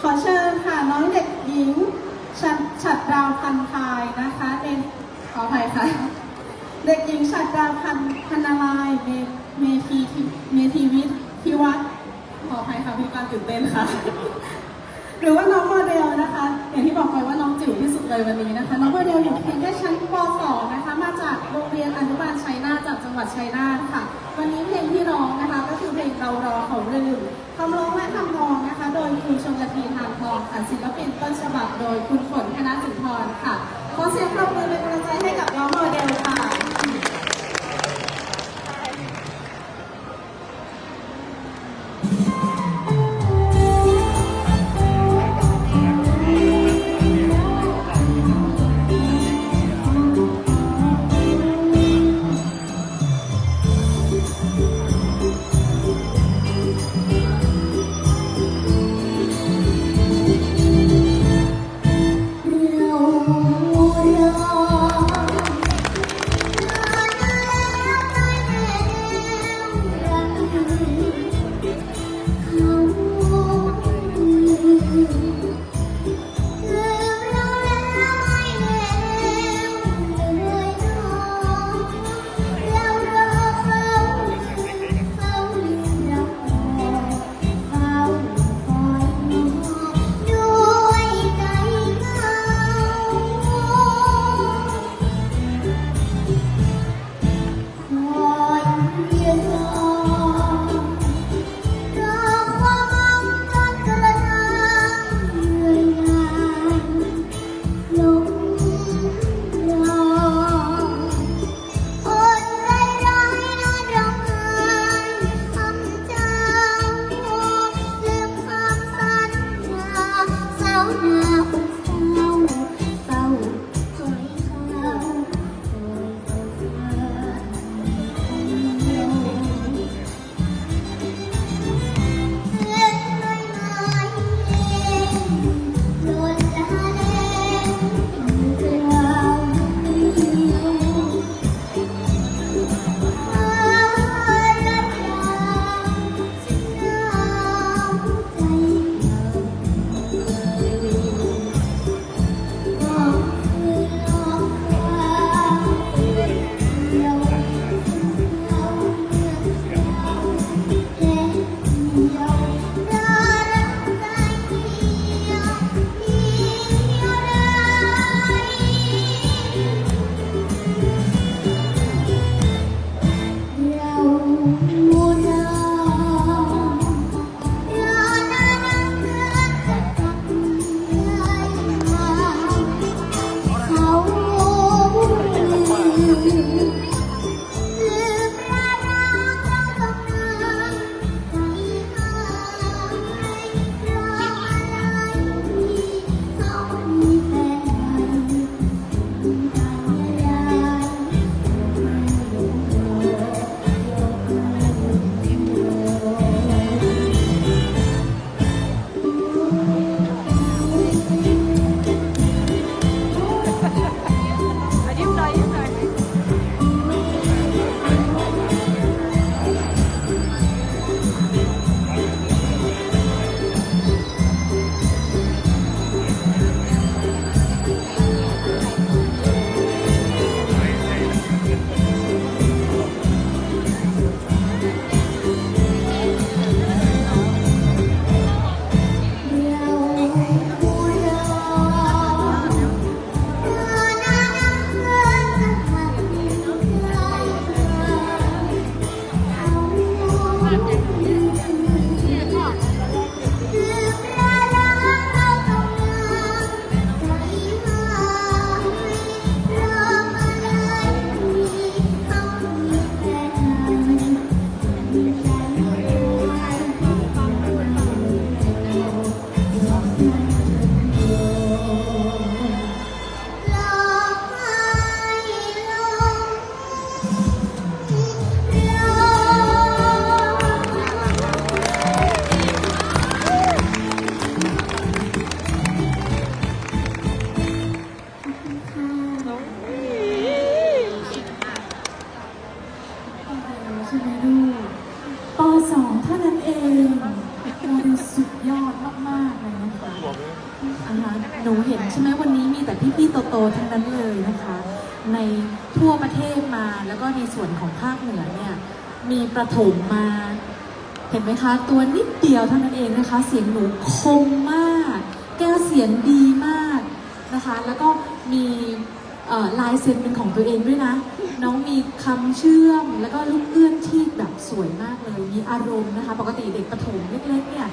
ขอเชิญค่ะน้องเด็กหญิงฉัดฉัดดาวพันทายนะคะเป็นขออภัยค่ะ เด็กหญิงฉัดดาวพันพันนายเมเมทีทิเมทีวิทย์พิวัฒน์ขออภัยค่ะพี่การตื่นเต้นค่ะ หรือว่าน้องโมเดลนะคะ อย่างที่บอกไปว่าน้องจิ๋วที่สุดเลยวันนี้นะคะ น้องโมเดลอยู่เพียงแค่ชั้นป .2 นะคะ มาจากโรงเรียนอนุบาลชัยนาทจากจังหวัดชัยนาทค่ะ วันนี้เพลงที่ร้องนะคะ ก็คือเพลงเรารอของเรื่อง คำร้องและทำนองนะคะ โดยคุณชมละทีทานทองค่ะศิลปินต้นฉบับโดยคุณฝนคณะสุนทรค่ะขอเสียงปรบมือเลย อ่าฮะหนูเห็นใช่ไหมวันนี้มีแต่พี่ๆโตๆทั้งนั้นเลยนะคะ ในทั่วประเทศมาแล้วก็ในส่วนของภาคเหนือเนี่ยมีประถมมา เห็นไหมคะ ตัวนิดเดียวเท่านั้นเองนะคะ เสียงหนูคมมาก แก้วเสียงดีมากนะคะ แล้วก็มี ลายเซ็นเป็นของตัวเองด้วยนะ น้องมีคำเชื่อมแล้วก็ลูกเอื้อนที่แบบสวยมากเลย มีอารมณ์นะคะ ปกติเด็กประถมเล็กๆเนี่ย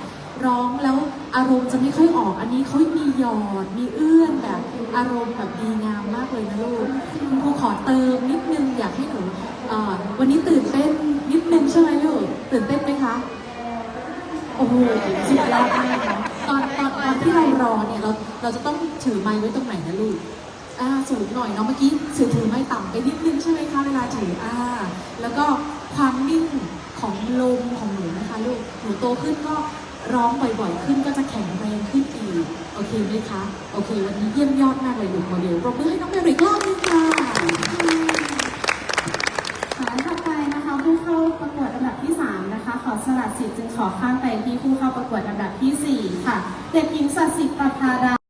ร้องแล้วอารมณ์จะไม่ค่อยออก อันนี้เขามีหยอด มีเอื้อนแบบอารมณ์แบบดีงามมากเลยนะลูกคุณครูขอเติมนิดนึงอยากให้หนูวันนี้ตื่นเต้นนิดนึงใช่ไหมลูกตื่นเต้นไหมคะโอ้โหสุดยอดมากนะตอนตอนตอนที่เรารอเนี่ยเราเราจะต้องถือไม้ไว้ตรงไหนนะลูก อ่าสูงหน่อยเนาะเมื่อกี้ถือถือไม่ต่ำไปนิดนึงใช่ไหมคะเวลาถืออ่าแล้วก็ความนิ่งของลมของหนูนะคะลูกหนูโตขึ้นก็ร้องบ่อยๆ ขึ้นก็จะแข็งแรงขึ้นอีก โอเคไหมคะ โอเค วันนี้เยี่ยมยอดมากเลยลูกโมเดลปรบมือให้น้องเมริกรอบนึง